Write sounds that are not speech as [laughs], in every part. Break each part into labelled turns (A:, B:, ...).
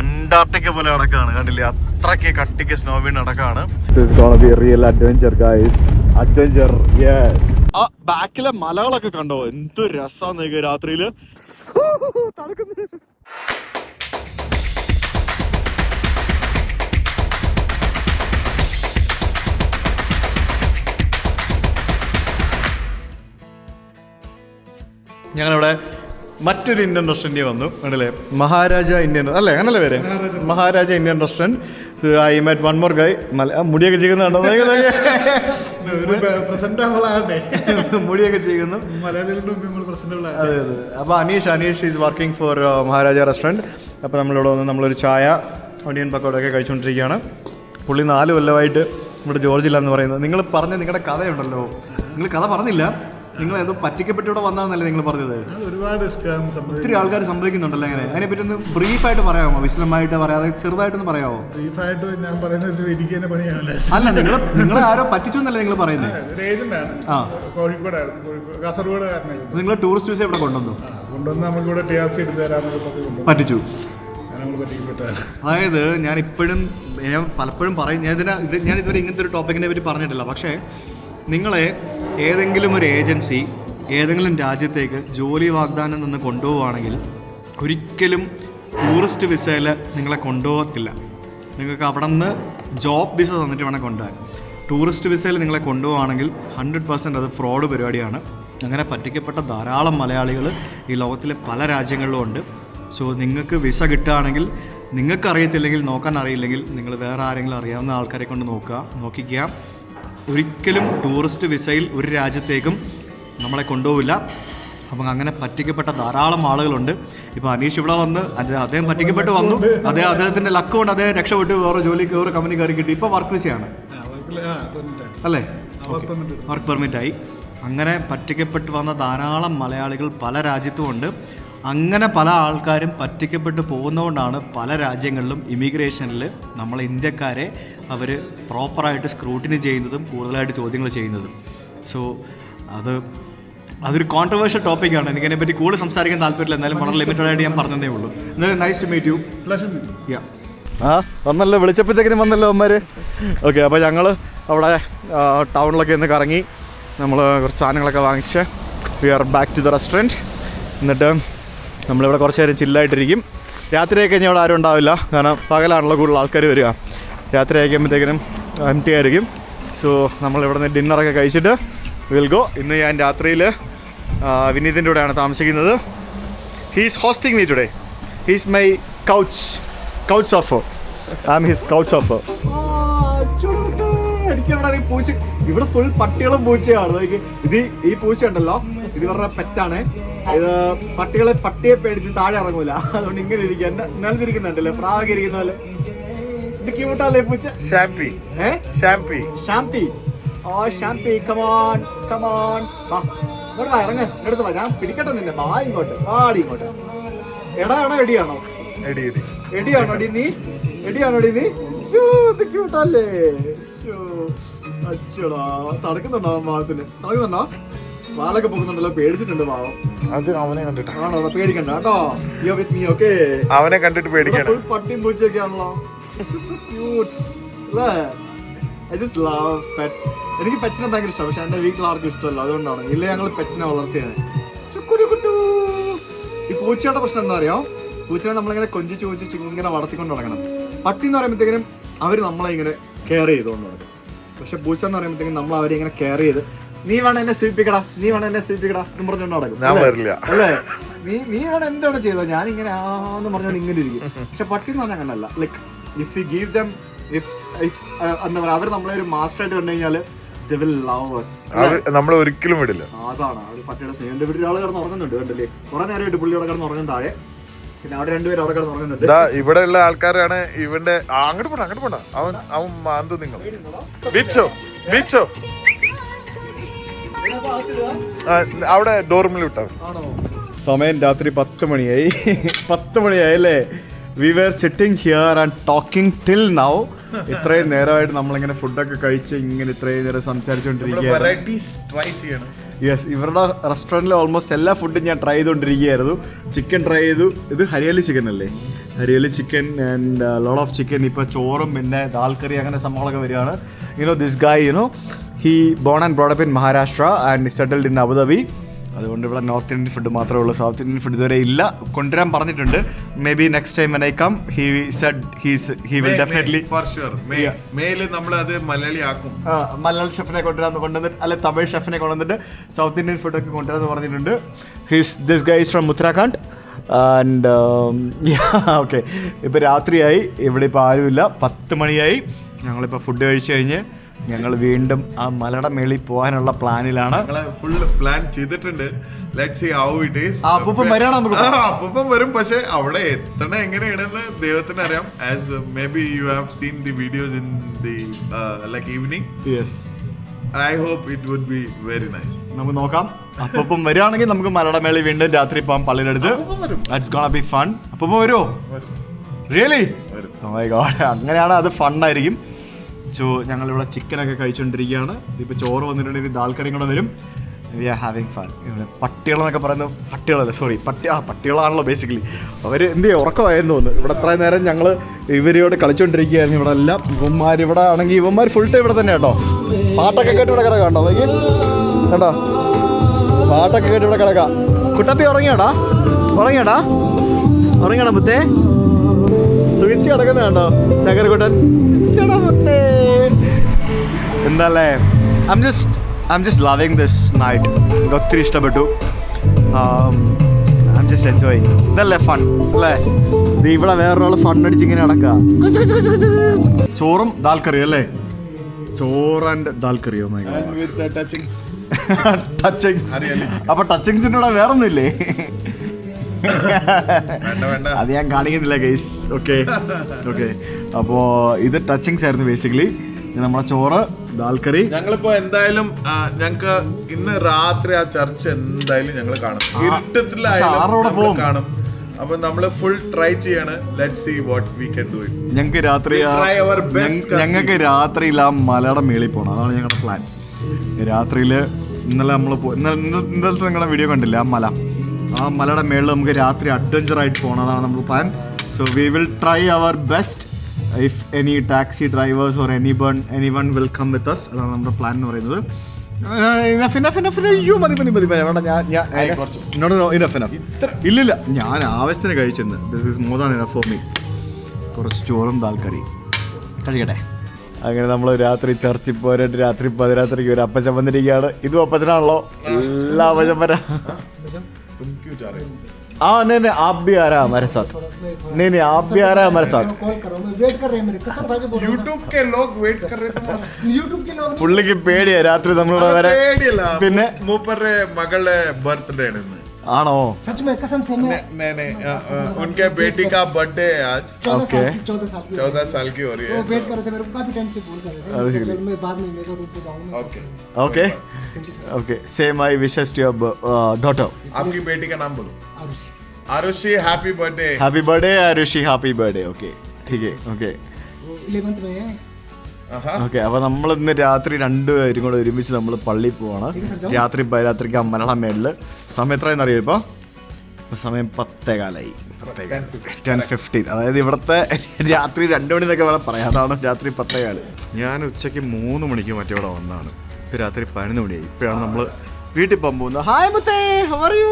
A: Antarctica പോലെ അടക്കാണ് കണ്ടില്ലേ? അത്രയ്ക്ക് കട്ടിക്ക് സ്നോ വീണ്
B: അടക്കാണ്
A: ആ ബാക്കിലെ മലകളൊക്കെ കണ്ടോ? എന്ത് രസാന്ന് രാത്രിയിൽ. ഞങ്ങളിവിടെ മറ്റൊരു ഇന്ത്യൻ റെസ്റ്റോറന്റ് വന്നു. അല്ലേ മഹാരാജ ഇന്ത്യൻ അല്ലേ? അങ്ങനല്ലേ പേര്? Maharaja. Indian restaurant I met one more guy മുടിയൊക്കെ ചെയ്യുന്നുണ്ടോ മുടിയൊക്കെ ചെയ്യുന്നു അതെ അതെ. അപ്പോൾ Aneesh Aneesh is working for Maharaja restaurant അപ്പോൾ നമ്മളിവിടെ വന്ന് നമ്മളൊരു ചായ ഒണിയൻ പക്കോടൊക്കെ കഴിച്ചുകൊണ്ടിരിക്കുകയാണ് പുള്ളി നാല് കൊല്ലമായിട്ട് ഇവിടെ ജോർജില്ല എന്ന് പറയുന്നത്. നിങ്ങൾ പറഞ്ഞ നിങ്ങളുടെ കഥയുണ്ടല്ലോ. നിങ്ങൾ കഥ പറഞ്ഞില്ല. നിങ്ങൾ എന്തോ പറ്റിക്കപ്പെട്ട് ഇവിടെ വന്നതെന്നല്ലേ നിങ്ങൾ പറഞ്ഞത്?
C: ഒരുപാട്
A: ഒത്തിരി ആൾക്കാർ സംഭവിക്കുന്നുണ്ടല്ലോ അങ്ങനെ. അതിനെപ്പറ്റി ഒന്ന് ബ്രീഫായിട്ട് പറയാമോ? വിശദമായിട്ട് പറയാതെ ചെറുതായിട്ടൊന്ന് പറയാമോ?
C: ബ്രീഫായിട്ട് ഞാൻ പറയുന്നത് എനിക്ക് തന്നെ പണിയാവില്ല
A: അല്ല നിങ്ങൾ നിങ്ങളെ ആരോ പറ്റിച്ചു എന്നല്ലേ നിങ്ങൾ പറയുന്നത്
C: ഒരു ഏജന്റാണ്
A: ആ.
C: കോഴിക്കോടായിരുന്നു. കോഴിക്കോട് കാസർഗോഡുകാരനായിരുന്നു
A: നിങ്ങൾ ടൂറിസ്റ്റ് വിസ ഇവിടെ കൊണ്ടുവന്നു?
C: കൊണ്ടുവന്ന് നമുക്ക് ഇവിടെ ടി ആർ സി എടുത്ത് കൊണ്ടുവന്നു.
A: പറ്റിച്ചു. അതായത് ഞാൻ ഇപ്പോഴും ഞാൻ പലപ്പോഴും പറയും ഞാൻ ഇതിനെ ഇത് ഞാൻ ഇതുവരെ ഇങ്ങനത്തെ ഒരു ടോപ്പിക്കിനെ പറ്റി പറഞ്ഞിട്ടില്ല. പക്ഷേ നിങ്ങളെ ഏതെങ്കിലും ഒരു ഏജൻസി ഏതെങ്കിലും രാജ്യത്തേക്ക് ജോലി വാഗ്ദാനം നിന്ന് കൊണ്ടുപോവുകയാണെങ്കിൽ ഒരിക്കലും ടൂറിസ്റ്റ് വിസയിൽ നിങ്ങളെ കൊണ്ടുപോകത്തില്ല. നിങ്ങൾക്ക് അവിടെ നിന്ന് ജോബ് വിസ തന്നിട്ട് വേണം കൊണ്ടുപോകാൻ. ടൂറിസ്റ്റ് വിസയിൽ നിങ്ങളെ കൊണ്ടുപോവുകയാണെങ്കിൽ ഹൺഡ്രഡ് പെർസെന്റ് അത് ഫ്രോഡ് പരിപാടിയാണ്. അങ്ങനെ പറ്റിക്കപ്പെട്ട ധാരാളം മലയാളികൾ ഈ ലോകത്തിലെ പല രാജ്യങ്ങളിലും ഉണ്ട്. സോ നിങ്ങൾക്ക് വിസ കിട്ടുകയാണെങ്കിൽ നിങ്ങൾക്കറിയത്തില്ലെങ്കിൽ നോക്കാൻ അറിയില്ലെങ്കിൽ നിങ്ങൾ വേറെ ആരെങ്കിലും അറിയാവുന്ന ആൾക്കാരെ കൊണ്ട് നോക്കുക നോക്കിക്കുക. ഒരിക്കലും ടൂറിസ്റ്റ് വിസയിൽ ഒരു രാജ്യത്തേക്കും നമ്മളെ കൊണ്ടുപോവില്ല. അപ്പം അങ്ങനെ പറ്റിക്കപ്പെട്ട ധാരാളം ആളുകളുണ്ട്. ഇപ്പോൾ അനീഷ് ഇവിടെ വന്ന് അദ്ദേഹം പറ്റിക്കപ്പെട്ട് വന്നു. അദ്ദേഹം അദ്ദേഹത്തിന്റെ ലക്ക് കൊണ്ട് അദ്ദേഹം രക്ഷപ്പെട്ട്. വേറെ ജോലിക്ക് വേറെ കമ്പനി കയറി കിട്ടി. ഇപ്പോൾ വർക്ക് വിസയാണ്. അല്ലേ? വർക്ക് പെർമിറ്റ് ആയി. അങ്ങനെ പറ്റിക്കപ്പെട്ട് വന്ന ധാരാളം മലയാളികൾ പല രാജ്യത്തുമുണ്ട് അങ്ങനെ പല ആൾക്കാരും പറ്റിക്കപ്പെട്ട് പോകുന്നതുകൊണ്ടാണ് പല രാജ്യങ്ങളിലും ഇമിഗ്രേഷനിൽ നമ്മൾ ഇന്ത്യക്കാരെ അവർ പ്രോപ്പറായിട്ട് സ്ക്രൂട്ടിനി ചെയ്യുന്നതും കൂടുതലായിട്ട് ചോദ്യങ്ങൾ ചെയ്യുന്നതും. സോ അത് അതൊരു കോൺട്രവേഴ്ഷ്യൽ ടോപ്പിക്കാണ് എനിക്ക് അതിനെപ്പറ്റി കൂടുതൽ സംസാരിക്കാൻ താല്പര്യമില്ല. എന്നാലും വളരെ ലിമിറ്റഡ് ആയിട്ട് ഞാൻ പറഞ്ഞതേ ഉള്ളൂ. എന്നാലും nice to meet you yeah ആ വന്നല്ലോ. വിളിച്ചപ്പോഴത്തേക്കിനും വന്നല്ലോ അമ്മമാർ ഓക്കെ അപ്പോൾ ഞങ്ങൾ അവിടെ ടൗണിലൊക്കെ ഒന്ന് കറങ്ങി. നമ്മൾ കുറച്ച് സാധനങ്ങളൊക്കെ വാങ്ങിച്ച് we are back to the restaurant എന്നിട്ട് നമ്മളിവിടെ കുറച്ച് നേരം ചില്ലായിട്ടിരിക്കും രാത്രിയൊക്കെ കഴിഞ്ഞാൽ ഇവിടെ ആരും ഉണ്ടാവില്ല. കാരണം പകലാണല്ലോ കൂടുതൽ ആൾക്കാർ വരിക. രാത്രി ആയിക്കുമ്പോഴത്തേക്കിനും എം ടി ആയിരിക്കും. സോ നമ്മൾ നമ്മളിവിടെ നിന്ന് ഡിന്നറൊക്കെ കഴിച്ചിട്ട് വിൽ ഗോ ഇന്ന് ഞാൻ രാത്രിയിൽ വിനീതിന്റെ കൂടെയാണ് താമസിക്കുന്നത്. He's hosting me today he's my couch couch of I am his couch of പൂച്ച ഇവിടെ ഫുൾ പട്ടികളും പൂച്ചയാണ്. ഇത് ഈ പൂച്ച ഉണ്ടല്ലോ ഇത് ഇവരുടെ പെറ്റാണ്. ഇത് പട്ടികളെ പട്ടിയെ പേടിച്ച് താഴെ ഇറങ്ങൂല. അതുകൊണ്ട് ഇങ്ങനെ ഇരിക്കുക നിലനിരിക്കുന്നുണ്ടല്ലേ ഇരിക്കുന്ന പോലെ.
B: ഷാംപി ഷാംപി
A: ഷാംപി ഓ ഷാംപി കമോൺ കമോൺ വാ ഇങ്ങോട്ട് വാ ഇറങ്ങ്. എടുത്ത് വാ ഞാൻ പിടിക്കട്ടെ നിന്നെ. വാ ഇങ്ങോട്ട്. വാടി ഇങ്ങോട്ട്. എടാ എടാ എടിയാണോ?
B: എടി എടി.
A: എടിയാണോ ഡി നീ? എടിയാണോ ഡി നീ? ഷൂ ഇത് ക്യൂട്ടല്ലേ ഷൂ അച്ചടാ തടക്കുന്നുണ്ടോ മാളത്തിന്? തടക്കുന്നുണ്ടോ വാലൊക്കെ പോകുന്നുണ്ടല്ലോ പേടിച്ചിട്ടുണ്ട് പാവം.
B: അത് അവനെ കണ്ടിട്ട്.
A: ആണോ? പേടിക്കണ്ട കേട്ടോ. യോ വിത്ത് മീ ഓക്കേ
B: അവനെ കണ്ടിട്ട് പേടിക്കണം
A: ഫുൾ പട്ടിയും പൂച്ചയൊക്കെ ആണല്ലോ. ക്യൂട്ട് അല്ലേ? ഐ ജസ്റ്റ് ലവ് പെറ്റ്സ് എനിക്ക് പെറ്റ്സിനെ ഭയങ്കര ഇഷ്ടം പക്ഷെ എന്റെ വീട്ടിൽ ആർക്കും ഇഷ്ടമല്ല. അതുകൊണ്ടാണ്. ഇല്ല ഞങ്ങൾ പെറ്റ്സിനെ വളർത്തിയത് ചുക്കുരു കുട്ടു. ഈ പൂച്ചയുടെ പ്രശ്നം എന്താ അറിയോ? പൂച്ചനെ നമ്മളിങ്ങനെ കൊഞ്ചിച്ച് കൊഞ്ചിച്ച് ഇങ്ങനെ വളർത്തിക്കൊണ്ട് നടക്കണം. പട്ടി എന്ന് പറയുമ്പോഴത്തേക്കിനും അവർ നമ്മളെ ഇങ്ങനെ കെയർ ചെയ്തുകൊണ്ട് നടക്കും. പക്ഷെ പൂച്ച എന്ന് പറയുമ്പോഴത്തേക്കും നമ്മൾ അവരെ ഇങ്ങനെ കെയർ ചെയ്ത് നീ വേണം എന്നെ സൂചിപ്പിക്കടാ നീ വേണം എന്നെ സൂചിപ്പിക്കടാ എന്ന് പറഞ്ഞോണ്ട് നടക്കും.
B: ഞാൻ
A: അല്ലേ?
B: വരില്ല.
A: അല്ലേ? നീ നീ വേണം എന്താണ് ചെയ്തോ ഞാൻ ഇങ്ങനെ ആന്ന് പറഞ്ഞോണ്ട് ഇങ്ങനെ ഇരിക്കും. പക്ഷെ പട്ടി എന്ന് പറഞ്ഞാൽ അങ്ങനല്ല like if you give them if എന്താ പറയാ അവർ നമ്മളെ ഒരു മാസ്റ്റർ ആയിട്ട് കണ്ടു കഴിഞ്ഞാൽ
B: നമ്മളെ ഒരിക്കലും വിടില്ല.
A: അതാണ്. ഒരു പട്ടിയുടെ സ്നേഹം. വീട്ടിൽ ആൾ കിടന്ന് ഉറങ്ങുന്നുണ്ട് കണ്ടില്ലേ? കുറെ നേരമായിട്ട് പുള്ളി അവിടെ കിടന്ന് ഉറങ്ങും താഴെ. പിന്നെ അവിടെ രണ്ടുപേരും അവിടെ കിടന്ന് ഉറങ്ങുന്നുണ്ട്.
B: ഇവിടെ ഉള്ള ആൾക്കാരാണ് ഇവന്റെ അങ്ങോട്ട് പോണ അങ്ങോട്ട് പോണ അവൻ അവൻ മാന്തു നിങ്ങൾ. ബീച്ചോ ബീച്ചോ അവിടെ ഡോർമിൽ വിട്ടാ മതി.
A: ആണോ?
D: സമയം രാത്രി പത്ത് മണിയായി. [laughs] പത്ത് മണിയായി അല്ലേ we were sitting here and talking till now ഇത്രയും നേരമായിട്ട് നമ്മളിങ്ങനെ ഫുഡൊക്കെ കഴിച്ച് ഇങ്ങനെ ഇത്രയും നേരം സംസാരിച്ചുകൊണ്ടിരിക്കുകയാണ്
A: യെസ് ഇവരുടെ റെസ്റ്റോറന്റിൽ ഓൾമോസ്റ്റ് എല്ലാ ഫുഡും ഞാൻ ട്രൈ ചെയ്തുകൊണ്ടിരിക്കുകയായിരുന്നു ചിക്കൻ ട്രൈ ചെയ്തു. ഇത് ഹരിയാലി ചിക്കൻ അല്ലേ? Hariyali chicken and load of chicken ഇപ്പോൾ ചോറും പിന്നെ ദാൽക്കറി കറി അങ്ങനെ സംഭവങ്ങളൊക്കെ വരികയാണ്. You know this guy you know he born and brought up in Maharashtra and settled in Abu Dhabi അതുകൊണ്ട് ഇവിടെ നോർത്ത് ഇന്ത്യൻ ഫുഡ് മാത്രമേ ഉള്ളൂ. സൗത്ത് ഇന്ത്യൻ ഫുഡ് ഇതുവരെ ഇല്ല. കൊണ്ടുവരാൻ പറഞ്ഞിട്ടുണ്ട്. Maybe next time when I come he said he's he will definitely
B: for sure മേൽ നമ്മൾ അത് മലയാളി ആക്കും.
A: മലയാള ഷെഫിനെ കൊണ്ടുവരാന്ന് കൊണ്ടുവന്നിട്ട് അല്ലെ തമിഴ് ഷെഫിനെ കൊണ്ടുവന്നിട്ട് സൗത്ത് ഇന്ത്യൻ ഫുഡൊക്കെ കൊണ്ടുവരാന്ന് പറഞ്ഞിട്ടുണ്ട്. His this guys from Uttarakhand and okay ഇപ്പോൾ രാത്രിയായി. ഇവിടെ ഇപ്പോൾ ആരുമില്ല. പത്ത് മണിയായി. ഞങ്ങളിപ്പോൾ ഫുഡ് കഴിച്ച് കഴിഞ്ഞ് ഞങ്ങൾ വീണ്ടും ആ മലയുടെ മേളിൽ പോകാനുള്ള പ്ലാനിലാണ്.
B: ഫുൾ പ്ലാൻ ചെയ്തിട്ടുണ്ട്. Let see how
A: it is വരാണ് നമുക്ക്
B: അപ്പം വരും പക്ഷെ അവിടെ എത്തണ എങ്ങനെയാണെന്ന് ദൈവത്തിന് അറിയാം as maybe you have seen the videos in the like evening
A: yes
B: I hope it would be very nice
A: നമുക്ക് നോക്കാം. അപ്പം വരികയാണെങ്കിൽ നമുക്ക് മലയുടെ മേളിൽ വീണ്ടും രാത്രി പോകാം പള്ളിയുടെ അടുത്ത് ഇറ്റ്സ് ഗോണ ബി ഫൺ അപ്പം വരുമോ റിയലി മൈ ഗോഡ് അങ്ങനെയാണ് അത് ഫണ്ണായിരിക്കും സോ ഞങ്ങളിവിടെ ചിക്കനൊക്കെ കഴിച്ചുകൊണ്ടിരിക്കുകയാണ് ഇപ്പോൾ ചോറ് വന്നിട്ടുണ്ടെങ്കിൽ ദാൽ കറിയും കൂടെ വരും. വി ആർ ഹാവിങ് ഫൺ പട്ടികളെന്നൊക്കെ പറയുന്നത് പട്ടികളല്ല? സോറി പട്ടി ആ പട്ടികളാണല്ലോ ബേസിക്കലി അവർ എന്ത് ചെയ്യും? ഉറക്കമായിരുന്നു തോന്നുന്നു. ഇവിടെ എത്ര നേരം ഞങ്ങൾ ഇവരോട് കളിച്ചുകൊണ്ടിരിക്കുകയായിരുന്നു ഇവിടെ എല്ലാം. ഇവന്മാർ ഇവിടെ ആണെങ്കിൽ ഇവന്മാർ ഫുൾ ടൈം ഇവിടെ തന്നെ കേട്ടോ. പാട്ടൊക്കെ കേട്ട് ഇവിടെ കിടക്കാം കേട്ടോ. അല്ലെങ്കിൽ കേട്ടോ പാട്ടൊക്കെ കേട്ട് ഇവിടെ കിടക്കാം. കുട്ടപ്പി ഉറങ്ങിയോടാ? ഉറങ്ങിയോടാ? ഉറങ്ങിയോടാ മുത്തേ? സുഖിച്ച് കിടക്കുന്ന കണ്ടോ? ചകരക്കുട്ടൻ ചേടാ മുത്തേ. എന്തല്ലേ? Am just I am just loving this night എനിക്ക് ഒത്തിരി ഇഷ്ടപ്പെട്ടു. ഐ എം ജസ്റ്റ് എൻജോയ് ഇതല്ലേ ഫൺ അല്ലേ? ഇത് ഇവിടെ വേറൊരാൾ ഫൺ അടിച്ച് ഇങ്ങനെ നടക്കുക ചോറും ദാൽ കറിയും അല്ലേ? ചോറ് ആൻഡ് ദാൽ കറിയോ
B: ടച്ചിങ്സ്
A: അപ്പൊ ടച്ചിങ്സിന്റെ കൂടെ വേറൊന്നുമില്ലേ? അത് ഞാൻ കാണിക്കുന്നില്ല ഗൈസ് ഓക്കെ ഓക്കെ അപ്പോൾ ഇത് ടച്ചിങ്സ് ആയിരുന്നു ബേസിക്കലി നമ്മളെ ചോറ് ദാൽ കറി.
B: ഞങ്ങളിപ്പോ എന്തായാലും ഞങ്ങക്ക് ഇന്ന് രാത്രി ആ ചർച്ച എന്തായാലും ഞങ്ങൾ കാണും. ഇരുട്ടത്തിലായാലും കാണും. അപ്പൊ നമ്മൾ ഫുൾ ട്രൈ ചെയ്യാണ്. Let see what we can do it
A: ഞങ്ങൾക്ക് രാത്രി ഞങ്ങൾക്ക് രാത്രിയിൽ ആ മലയുടെ മേളിൽ പോകണം അതാണ് ഞങ്ങളുടെ പ്ലാൻ രാത്രിയിൽ ഇന്നലെ നമ്മൾ ഇന്നലെ ഇന്ന- ഇന്നലത്തെ നിങ്ങളുടെ വീഡിയോ കണ്ടില്ല? ആ മല. ആ മലയുടെ മേളിൽ നമുക്ക് രാത്രി അഡ്വഞ്ചർ ആയിട്ട് പോകണം അതാണ് നമ്മൾ plan so we will try our best if any taxi drivers or any bun anyone welcome with us അതാണ് നമ്മുടെ പ്ലാൻ എന്ന് പറയുന്നത്. ഇനഫ് ഇനഫ് ഇനഫ് അയ്യോ മതി മതി മതി വേണ്ട ഞാൻ ഞാൻ നോ നോ ഇനഫ് ഇനഫ് ഇല്ലില്ല ഞാൻ ആവശ്യത്തിന് കഴിച്ചെന്ന്. This is more than enough for me കുറച്ച് ചോറും ദാൽ കറി കഴിക്കട്ടെ. അങ്ങനെ നമ്മൾ രാത്രി ചർച്ചിൽ പോരാട്ട് രാത്രി പതിരാത്രിക്ക് ഒരു അപ്പച്ചൻ വന്നിരിക്കുകയാണ്. ഇതും അപ്പച്ചനാണല്ലോ. എല്ലാ അപ്പച്ചൻ വരാ ആ नहीं नहीं आप भी आ रहा है हमारे साथ नहीं नहीं आप भी आ रहा है हमारे साथ
E: कॉल करो मैं वेट कर रहे हैं मेरे कसम खा के बोल रहा हूँ
B: യൂട്യൂബ് के लोग वेट कर रहे थे
E: यूट्यूब के लोग
A: പുള്ളിക്ക് പേടിയാ രാത്രി നമ്മളിവിടെ വരെ
B: പേടിയല്ല
A: പിന്നെ
B: മൂപ്പരുടെ മകളുടെ ബർത്ത്ഡേ ആണ് ഇന്ന്
A: आनो
E: सच में कसम से मैं
B: नहीं नहीं उनके बेटी का बर्थडे है आज।
E: चौदह साल की चौदह साल की
B: चौदह साल की हो रही है।
E: वो वेट कर रहे थे मेरे को काफ़ी टाइम से बोल कर रहे थे। चलो मैं बाद में मेरे रूम पे जाऊँगा। Okay okay
A: okay same I wishes to your daughter
B: आपकी बेटी का नाम बोलो।
E: Arushi.
B: Arushi happy birthday
A: happy birthday Arushi happy birthday okay ठीक है ओके
E: वो इलेवंथ में है।
A: ഓക്കെ അപ്പൊ നമ്മൾ ഇന്ന് രാത്രി രണ്ടുപേരും കൂടെ ഒരുമിച്ച് നമ്മൾ പള്ളിയിൽ പോവാണ്. രാത്രി രാത്രിക്ക് അമ്മനട മേളിൽ. സമയം എത്രയെന്ന് എന്ന് ഇപ്പൊ? സമയം സമയം പത്തേകാലായി ടെൻ ഫിഫ്റ്റീൻ. അതായത് ഇവിടുത്തെ രാത്രി രണ്ടു മണി എന്നൊക്കെ വേണം പറയാം. അതാണ് രാത്രി പത്തേകാൽ ഞാൻ ഉച്ചയ്ക്ക് മൂന്ന് മണിക്ക് മറ്റേ ഇവിടെ വന്നതാണ്. ഇപ്പൊ രാത്രി പതിനൊന്ന് മണിയായി. ഇപ്പോഴാണ് നമ്മൾ വീട്ടിൽ പോകാൻ പോകുന്നത്. ഹായ് മുത്തേ. പറയൂ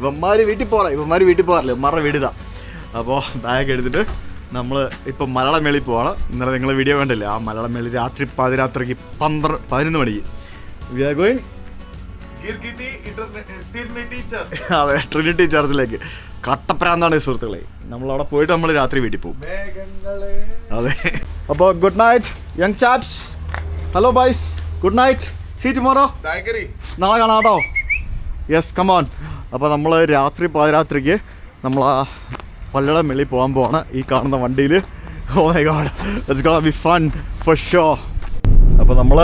A: ഇവന്മാര് വീട്ടിൽ പോറ ഇവന്മാര് വീട്ടിൽ പോകാറില്ല. ഇവന്മാരുടെ വീടുതാ അപ്പോ അപ്പോൾ ബാഗ് എടുത്തിട്ട് നമ്മൾ ഇപ്പം മലയാളം മേളിൽ പോവാണ്. ഇന്നലെ നിങ്ങൾ വീഡിയോ കണ്ടില്ലേ? ആ മലയാളം മേളി രാത്രി പാതിരാത്രിക്ക് പന്ത്രണ്ട് പതിനൊന്ന് മണിക്ക്. വി ആർ ഗോയിങ് അതെ ട്രിനിറ്റി ചർച്ചിലേക്ക് കട്ടപ്രാന്താണ് സുഹൃത്തുക്കളെ. നമ്മൾ അവിടെ പോയിട്ട് നമ്മൾ രാത്രി വീട്ടിൽ പോകും. അതെ. അപ്പോൾ good night young chaps hello byes good night see
B: morrow
A: നാളെ കാണാം കേട്ടോ. യെസ് കമോൺ അപ്പോൾ നമ്മൾ രാത്രി പാതിരാത്രിക്ക് നമ്മൾ ആ പള്ളിയുടെ മേളിൽ പോകാൻ പോവാണ് ഈ കാണുന്ന വണ്ടിയിൽ ഓ my god be fun for show അപ്പോൾ നമ്മൾ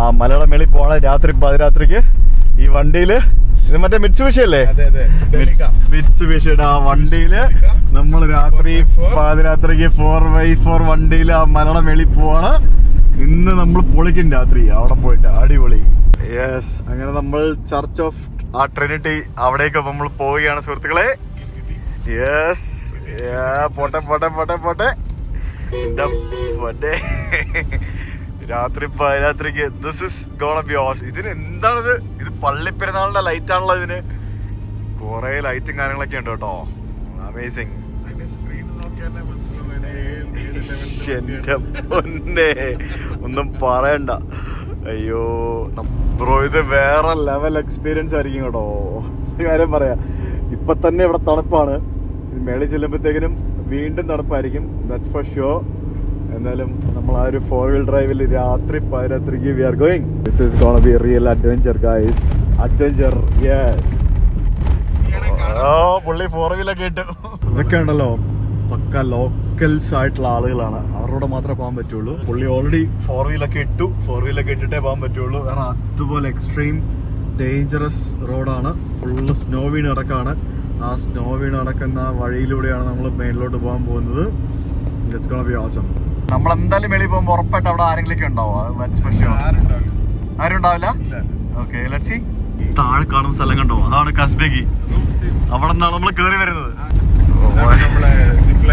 A: ആ മലയുടെ മേളിൽ പോകണ രാത്രി പാതിരാത്രിക്ക്. ഈ വണ്ടിയിൽ ഇത് മറ്റേ മിറ്റ്സുബിഷി അല്ലേ?
B: അതെ അതെ. ഡെലിക്ക
A: മിറ്റ്സുബിഷിയുടെ ആ വണ്ടിയിൽ നമ്മൾ രാത്രി പാതിരാത്രിക്ക് ഫോർ ബൈ ഫോർ വണ്ടിയിൽ ആ മലയുടെ മേളിൽ പോവാണ്. ഇന്ന് നമ്മൾ പൊളിക്കും രാത്രി അവിടെ പോയിട്ട്. അടിപൊളി. യെസ് അങ്ങനെ നമ്മൾ ചർച്ച് ഓഫ് ആ ട്രിനിറ്റി അവിടേക്ക് നമ്മൾ പോവുകയാണ് സുഹൃത്തുക്കളെ. യെസ് പോട്ടെ പോട്ടെ പോട്ടെ പോട്ടെ. പൊന്നെ. രാത്രി രാത്രിക്ക് this is gonna be awesome ഇതിന് എന്താണിത്? ഇത് പള്ളിപ്പെരുന്നാളിന്റെ ലൈറ്റ് ആണല്ലോ ഇതിന്. കുറെ ലൈറ്റും കാര്യങ്ങളൊക്കെ ഉണ്ട് കേട്ടോ. അമേസിങ് എന്റെ പൊന്നെ. ഒന്നും പറയണ്ട. അയ്യോ ബ്രോ ഇത് വേറെ ലെവൽ എക്സ്പീരിയൻസ് ആയിരിക്കും കേട്ടോ. കാര്യം പറയാ. ഇപ്പൊ തന്നെ ഇവിടെ തണുപ്പാണ്. മേളിൽ ചെല്ലുമ്പോഴത്തേക്കിനും വീണ്ടും തണുപ്പായിരിക്കും. ദാറ്റ്സ് ഫോർ ഷോ എന്നാലും നമ്മൾ ആ ഒരു ഫോർ വീൽ ഡ്രൈവിൽ രാത്രി പാതിരാത്രിക്ക് we are going this is gonna be real adventure guys adventure yes oh പുള്ളി ഫോർ വീലൊക്കെ ഇട്ടു. ഇതൊക്കെ ഉണ്ടല്ലോ പക്ക ലോക്കൽസ് ആയിട്ടുള്ള ആളുകളാണ്. അവരോട് മാത്രമേ പോകാൻ പറ്റുള്ളൂ. പുള്ളി ഓൾറെഡി ഫോർ വീലൊക്കെ ഇട്ടു. ഫോർ വീലൊക്കെ ഇട്ടിട്ടേ പോകാൻ പറ്റുള്ളൂ. കാരണം അതുപോലെ എക്സ്ട്രീം ഡേഞ്ചറസ് റോഡാണ് ഫുള്ള് സ്നോ വീണ് കിടക്കാണ്. ആ സ്നോ വീണ് കിടക്കുന്ന വഴിയിലൂടെയാണ് നമ്മൾ മെയിനിലോട്ട് പോകാൻ പോകുന്നത്. ഇറ്റ്സ് ബി ഓസം നമ്മൾ എന്തായാലും വെളിയിൽ പോകുമ്പോൾ ഉറപ്പായിട്ട് അവിടെ ആരെങ്കിലും ഉണ്ടാവും? ആരും ഉണ്ടാവില്ല ഓക്കെ ലെറ്റ്സ് സി താഴെ കാണുന്ന സ്ഥലം കണ്ടോ? അതാണ് കസ്ബേഗി. അവിടെ നിന്നാണ് നമ്മൾ കയറി വരുന്നത്.
B: നമ്മളെ സിപ്പ്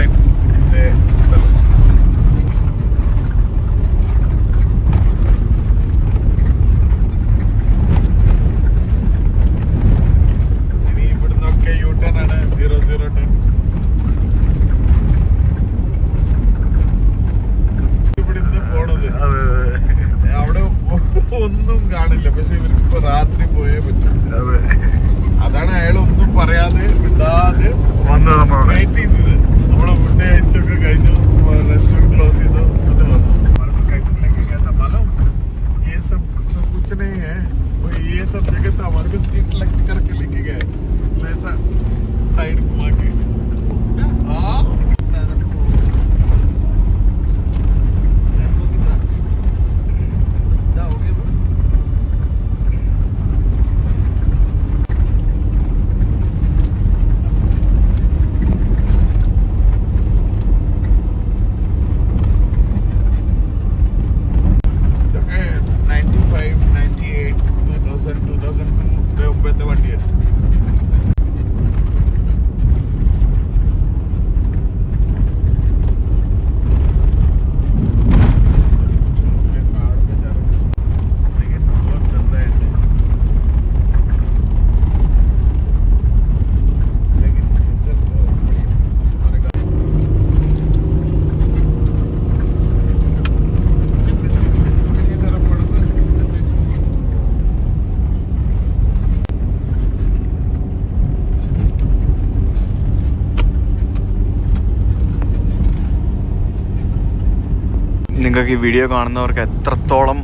A: വീഡിയോ കാണുന്നവർക്ക് എത്രത്തോളം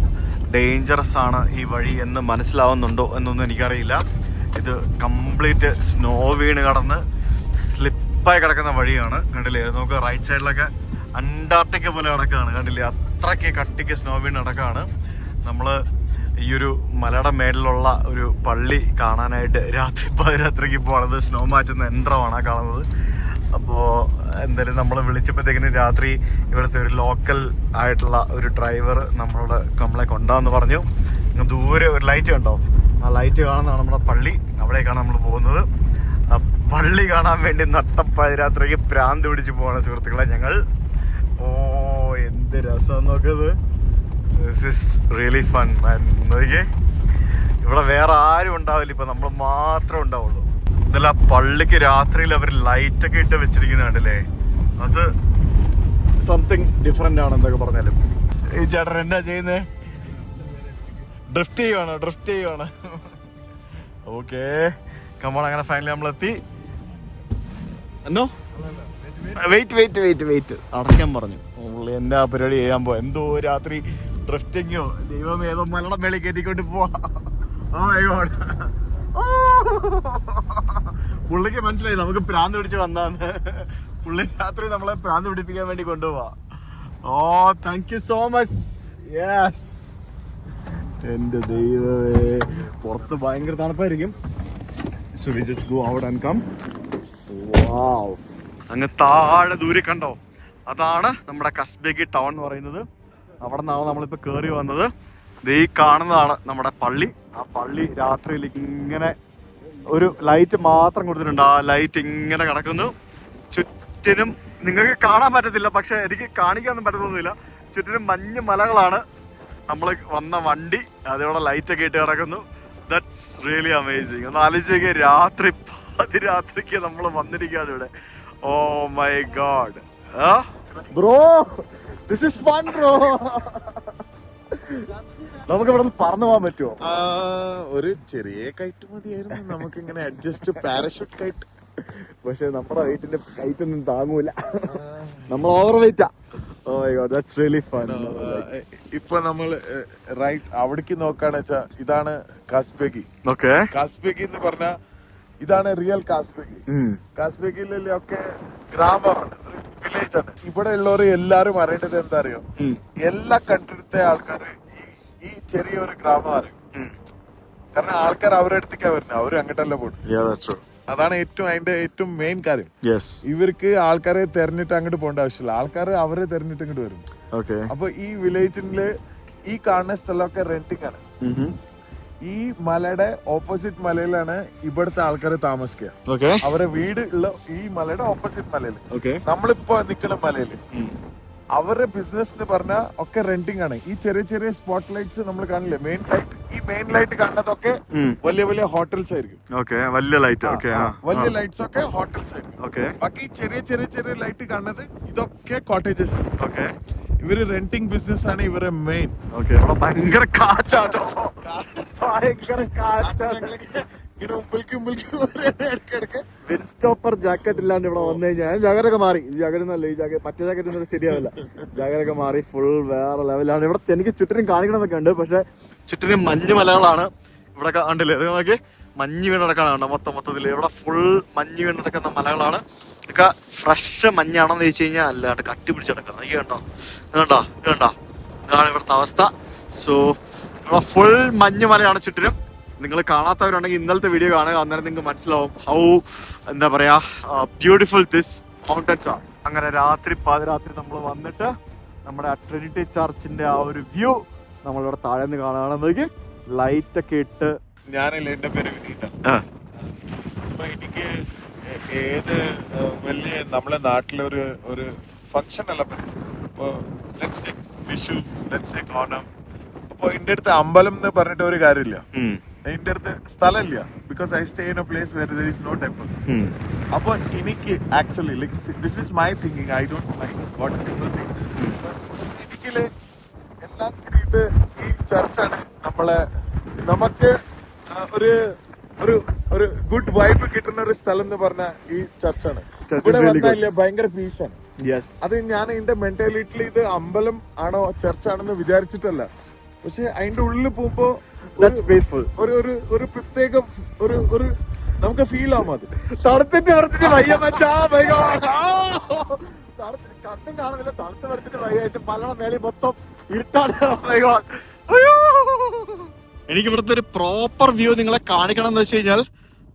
A: ഡേഞ്ചറസ് ആണ് ഈ വഴി എന്ന് മനസ്സിലാവുന്നുണ്ടോ എന്നൊന്നും എനിക്കറിയില്ല. ഇത് കംപ്ലീറ്റ് സ്നോ വീണ് കടന്ന് സ്ലിപ്പായി കിടക്കുന്ന വഴിയാണ്. കണ്ടില്ലേ? നമുക്ക് റൈറ്റ് സൈഡിലൊക്കെ അന്റാർട്ടിക്ക പോലെ കിടക്കുകയാണ് കണ്ടില്ലേ? അത്രയ്ക്ക് കട്ടിക്ക് സ്നോ വീണ് കിടക്കുകയാണ് നമ്മൾ ഈ ഒരു മലയുടെ മേളിലുള്ള ഒരു പള്ളി കാണാനായിട്ട് രാത്രി പാതിരാത്രിക്ക് പോകുന്നത് സ്നോ മാറ്റുന്ന യന്ത്രമാണ് കാണുന്നത്. അപ്പോൾ എന്തായാലും നമ്മൾ വിളിച്ചപ്പോഴത്തേക്കിന് രാത്രി ഇവിടുത്തെ ഒരു ലോക്കൽ ആയിട്ടുള്ള ഒരു ഡ്രൈവർ നമ്മളോട് നമ്മളെ കൊണ്ടാന്ന് പറഞ്ഞു. ദൂരെ ഒരു ലൈറ്റ് കണ്ടോ? ആ ലൈറ്റ് കാണുന്നതാണ് നമ്മുടെ പള്ളി. അവിടേക്കാണ് നമ്മൾ പോകുന്നത്. പള്ളി കാണാൻ വേണ്ടി നട്ടപ്പാതിരാത്രിക്ക് പ്രാന്ത് പിടിച്ച് പോവാണ് സുഹൃത്തുക്കളെ ഞങ്ങൾ. ഓ എന്ത് രസം നോക്കത് ദിസ് ഇസ് റിയലി ഫൺ നോക്കിയേ. ഇവിടെ വേറെ ആരും ഉണ്ടാവില്ല. ഇപ്പം നമ്മൾ മാത്രമേ ഉണ്ടാവുള്ളൂ. ഇതല്ല പള്ളിക്ക് രാത്രിയിൽ അവർ ലൈറ്റ് ഒക്കെ ഇട്ട് വെച്ചിരിക്കുന്ന കണ്ടില്ലേ? അത് സംതിങ് ഡിഫറെന്റ് ആണ് എന്തൊക്കെ പറഞ്ഞാലും. ഈ ചേട്ടൻ എന്താ ചെയ്യുന്നേ? ഡ്രിഫ്റ്റ് ചെയ്യുവാണ്? ഡ്രിഫ്റ്റ് ചെയ്യുവാണ്? ഓക്കെ കമ്മോൺ അങ്ങനെ ഫൈനലി നമ്മൾ എത്തി എന്നോ വെയിറ്റ് വെയിറ്റ് വെയിറ്റ് വെയിറ്റ് അടയ്ക്കാൻ പറഞ്ഞു. എന്നെ ആ പരിപാടി ചെയ്യാൻ പോവാ? എന്തോ രാത്രി ഡ്രിഫ്റ്റിങ്ങോ ദൈവം ഏതോ മലയുടെ മേളിൽ കയറ്റിക്കൊണ്ട് പോവാ. ആ. ഓ. [laughs] പുള്ളിക്ക് മനസ്സിലായി നമുക്ക് പ്രാന്ത് പിടിച്ച് വന്നാന്ന്. പുള്ളി രാത്രി നമ്മളെ പ്രാന്ത് പിടിപ്പിക്കാൻ വേണ്ടി കൊണ്ടുപോവാ. ഓ thank you so much yes എന്റെ ദൈവമേ. പുറത്ത് ഭയങ്കര തണുപ്പായിരിക്കും. So we just go out and come wow അങ്ങ് താഴെ ദൂരെ കണ്ടോ? അതാണ് നമ്മുടെ കസ്ബേഗി ടൗൺ എന്ന് പറയുന്നത്. അവിടെ നിന്നാണ് നമ്മളിപ്പോൾ കയറി വന്നത്. ഈ കാണുന്നതാണ് നമ്മുടെ പള്ളി. ആ പള്ളി രാത്രിയിൽ ഇങ്ങനെ ഒരു ലൈറ്റ് മാത്രം കൊടുത്തിട്ടുണ്ട്. ആ ലൈറ്റ് ഇങ്ങനെ കിടക്കുന്നു. ചുറ്റിനും നിങ്ങൾക്ക് കാണാൻ പറ്റത്തില്ല പക്ഷെ എനിക്ക് കാണിക്കാനൊന്നും പറ്റത്തൊന്നുമില്ല. ചുറ്റിനും മഞ്ഞ് മലകളാണ്. നമ്മൾ വന്ന വണ്ടി അതേപോലെ ലൈറ്റൊക്കെ ഇട്ട് കിടക്കുന്നു. ദാറ്റ്സ് റിയലി അമേസിങ് ഒന്ന് ആലോചിച്ച് രാത്രി പാതിരാത്രിക്ക് നമ്മൾ വന്നിരിക്കുകയാണ് ഇവിടെ. ഓ my god bro this is fun bro നമുക്ക് ഇവിടെ നിന്ന് പറന്നു പോകാൻ പറ്റുമോ?
B: ഒരു ചെറിയ കയറ്റ് മതിയായിരുന്നു. നമുക്ക് ഇങ്ങനെ അഡ്ജസ്റ്റ് പാരഷൂട്ട് കയറ്റ്.
A: പക്ഷെ നമ്മുടെ വെയിറ്റിന്റെ കൈറ്റ് ഒന്നും താങ്ങൂല. നമ്മൾ ഓവർ വെയിറ്റാ ഓ my god that's really fun
B: ഇപ്പൊ നമ്മൾ റൈറ്റ് അവിടേക്ക് നോക്കാന്ന് വെച്ചാ ഇതാണ് കാസ്പേഗി
A: ഓക്കെ
B: കാസ്പേഗി എന്ന് പറഞ്ഞ ഇതാണ് റിയൽ കാസ്പേഗി കാസ്പേഗിലൊക്കെ ഗ്രാമമാണ് വില്ലേജ് ആണ് ഇവിടെ ഉള്ളവർ എല്ലാരും അറിയേണ്ടത് എന്താ അറിയോ എല്ലാ കണ്ടിടത്തെ ആൾക്കാർ ഈ ചെറിയൊരു ഗ്രാമം അറിയും കാരണം ആൾക്കാർ അവരുടെ അടുത്തേക്കാ വരുന്നത് അവർ അങ്ങോട്ടല്ല പോകുന്നത് അതാണ് ഏറ്റവും അതിന്റെ ഏറ്റവും മെയിൻ കാര്യം. ഇവർക്ക് ആൾക്കാരെ തെരഞ്ഞിട്ട് അങ്ങോട്ട് പോകേണ്ട ആവശ്യമില്ല. ആൾക്കാർ അവരെ തെരഞ്ഞിട്ട് ഇങ്ങോട്ട് വരും. അപ്പൊ ഈ വില്ലേജിന്റെ ഈ കാണുന്ന സ്ഥലമൊക്കെ റെന്റിംഗ് ആണ്. ഈ മലയുടെ ഓപ്പോസിറ്റ് മലയിലാണ് ഇവിടുത്തെ ആൾക്കാർ താമസിക്കുക.
A: ഓക്കെ
B: അവരുടെ വീട് ഉള്ള ഈ മലയുടെ ഓപ്പോസിറ്റ് മലയിൽ
A: ഓക്കെ
B: നമ്മളിപ്പോ നിൽക്കുന്ന മലയിൽ. അവരുടെ ബിസിനസ് എന്ന് പറഞ്ഞാൽ ഒക്കെ റെന്റിംഗ് ആണ്. ഈ ചെറിയ ചെറിയ സ്പോട്ട് ലൈറ്റ്സ് നമ്മൾ കാണില്ലേ? മെയിൻ ലൈറ്റ് ഈ മെയിൻ ലൈറ്റ് കാണുന്നതൊക്കെ വലിയ വലിയ ഹോട്ടൽസ് ആയിരിക്കും.
A: ഓക്കെ വലിയ ലൈറ്റ് ഓക്കെ
B: വലിയ ലൈറ്റ്സ് ഒക്കെ ഹോട്ടൽസ് ആയിരിക്കും.
A: ഓക്കെ
B: ബാക്കി ചെറിയ ചെറിയ ചെറിയ ലൈറ്റ് കാണുന്നത് ഇതൊക്കെ കോട്ടേജസ്
A: ഓക്കെ
B: ഇവർ റെന്റിംഗ് ബിസിനസ് ആണ് ഇവരെ മെയിൻ
A: ഓക്കെ ഇവിടെ ഭയങ്കര കാറ്റാട്ടോ. ഭയങ്കര വിൻസ്റ്റോപ്പർ ജാക്കറ്റ് ഇല്ലാണ്ട് ഇവിടെ വന്നു കഴിഞ്ഞാൽ ജാക്കറ്റൊക്കെ മാറി. ഈ ജാക്കറ്റ് നല്ല ഈ ജാക്കറ്റ് മറ്റേ ജാക്കറ്റ് ഒന്നും ശരിയാവില്ല. ജാക്കറ്റൊക്കെ മാറി ഫുൾ വേറെ ലെവലാണ് ഇവിടെ എനിക്ക് ചുറ്റിനും കാണിക്കണമെന്നൊക്കെ ഉണ്ട് പക്ഷെ ചുറ്റിനും മഞ്ഞ് മലകളാണ് ഇവിടെ കണ്ടില്ലേ? നോക്കി മഞ്ഞ് വീണ് നടക്കാനാണ് മൊത്തം മൊത്തത്തിൽ ഇവിടെ ഫുൾ മഞ്ഞ് വീണ് നടക്കുന്ന മലകളാണ്. ഇതൊക്കെ ഫ്രഷ് മഞ്ഞാണെന്ന് ചോദിച്ചു കഴിഞ്ഞാൽ അല്ലാണ്ട് കട്ടി പിടിച്ച് കിടക്കണം ഈ കണ്ടോ? ഇത് കണ്ടോ? ഇത് കണ്ടോ? ഇതാണ് ഇവിടുത്തെ അവസ്ഥ. സോ ഇവിടെ ഫുൾ മഞ്ഞ് മലയാണ് ചുറ്റിനും. നിങ്ങൾ കാണാത്തവരുണ്ടെങ്കിൽ ഇന്നലത്തെ വീഡിയോ കാണുക. അന്നേരം നിങ്ങൾക്ക് മനസ്സിലാവും ഹൗ എന്താ പറയാ ബ്യൂട്ടിഫുൾ ദിസ് മൗണ്ടൻസ് ആണ് അങ്ങനെ രാത്രി പാതിരാത്രി നമ്മൾ വന്നിട്ട് നമ്മുടെ ട്രിനിറ്റി ചർച്ചിന്റെ ആ ഒരു വ്യൂ നമ്മളിവിടെ താഴെ നിന്ന് കാണുകയാണെന്ന് നോക്കി ലൈറ്റ് ഒക്കെ ഇട്ട്
B: ഞാനില്ല എന്റെ പേര് വിനീത. ഏ- ഏത് വലിയ നമ്മളെ നാട്ടിലൊരു ഒരു ഫംഗ്ഷൻ അല്ല. Let's take Vishu let's take Onam. അപ്പൊ എന്റെ അടുത്ത് അമ്പലം എന്ന് പറഞ്ഞിട്ട് ഒരു കാര്യമില്ല. എന്റെ അടുത്ത് സ്ഥലമില്ല. Because I stay in a place where there is no temple
A: അപ്പോൾ
B: അപ്പൊ എനിക്ക് actually like this is my thinking I don't like what people think എനിക്കിൽ എല്ലാം കൂടിയിട്ട് ഈ ചർച്ചാണ് നമ്മളെ നമുക്ക് ഒരു ഒരു ഒരു ഗുഡ് വൈബ് കിട്ടുന്ന ഒരു സ്ഥലം എന്ന് പറഞ്ഞ ഈ ചർച്ചാണ് ഇവിടെ
A: really good.
B: വന്നാലേ ഭയങ്കര പീസാണ്. അത് ഞാൻ എന്റെ മെന്റാലിറ്റിയിൽ ഇത് അമ്പലം ആണോ ചർച്ച് ആണെന്ന് വിചാരിച്ചിട്ടല്ല പക്ഷെ അതിന്റെ ഉള്ളിൽ പോകുമ്പോ ഒരു- ഒരു ഒരു പ്രത്യേക ഒരു ഒരു നമുക്ക് ഫീൽ ആവും അത്
A: തണുത്തിട്ട് വരച്ചിട്ട് വയ്യ മച്ചാ കണ്ണും കാണുന്നില്ല തണുത്ത് വരച്ചിട്ട് വയ്യായിട്ട് എന്റെ മേളി മൊത്തം ഇരുട്ടാണ് Oh. അയ്യോ! എനിക്ക് ഇവിടുത്തെ ഒരു പ്രോപ്പർ വ്യൂ നിങ്ങളെ കാണിക്കണം എന്ന് വെച്ച് കഴിഞ്ഞാൽ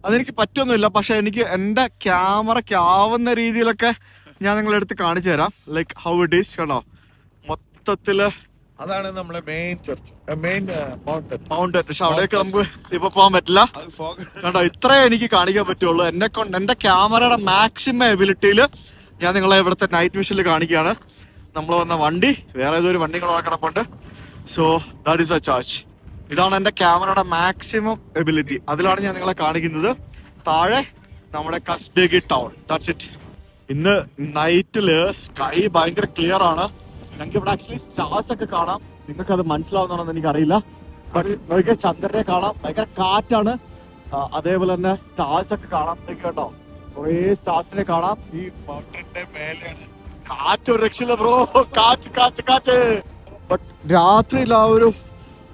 A: അതെനിക്ക് പറ്റൊന്നുമില്ല. പക്ഷെ എനിക്ക് എന്റെ ക്യാമറയ്ക്ക് ആവുന്ന രീതിയിലൊക്കെ ഞാൻ നിങ്ങളെ എടുത്ത് കാണിച്ചു തരാം. ലൈക്ക് ഹൗ ഇറ്റ് ഈസ് കണ്ടോ? മൊത്തത്തിൽ
B: അതാണ് നമ്മുടെ main church main mountain
A: mountain പക്ഷെ അവിടേക്ക് നമുക്ക് ഇപ്പൊ പോകാൻ പറ്റില്ല. കണ്ടോ? ഇത്രേ എനിക്ക് കാണിക്കാൻ പറ്റുള്ളൂ. എന്നെ കൊണ്ട് എന്റെ ക്യാമറയുടെ മാക്സിമം എബിലിറ്റിയിൽ ഞാൻ നിങ്ങളെ ഇവിടുത്തെ നൈറ്റ് വിഷനിൽ കാണിക്കുകയാണ്. നമ്മൾ വന്ന വണ്ടി വേറെ ഏതൊരു വണ്ടികളോ കൂടെ കിടപ്പുണ്ട്. So that is a charge ഇതാണ് എന്റെ ക്യാമറയുടെ മാക്സിമം എബിലിറ്റി അതിലാണ് ഞാൻ നിങ്ങളെ കാണിക്കുന്നത്. താഴെ നമ്മുടെ കസ്ബേഗി ടൗൺ ദാറ്റ്സ് ഇറ്റ് ഇന്ന് നൈറ്റിൽ സ്കൈ ഭയങ്കര ക്ലിയർ ആണ്. ഞങ്ങൾക്ക് ഇവിടെ ആക്ച്വലി സ്റ്റാർസ് ഒക്കെ കാണാം. നിങ്ങൾക്ക് അത് മനസ്സിലാവുന്നതാണെന്ന് എനിക്കറിയില്ല. നോക്കിയാൽ ചന്ദ്രനെ കാണാം. ഭയങ്കര കാറ്റാണ്. അതേപോലെ തന്നെ സ്റ്റാർസ് ഒക്കെ കാണാം. നിങ്ങൾക്ക് കേട്ടോ കുറേ സ്റ്റാർസിനെ കാണാം. ഈ കാറ്റ് ഒരു രക്ഷയില്ല ബ്രോ കാറ്റ് കാറ്റ് കാറ്റ്. ബട്ട് രാത്രിയിൽ ആ ഒരു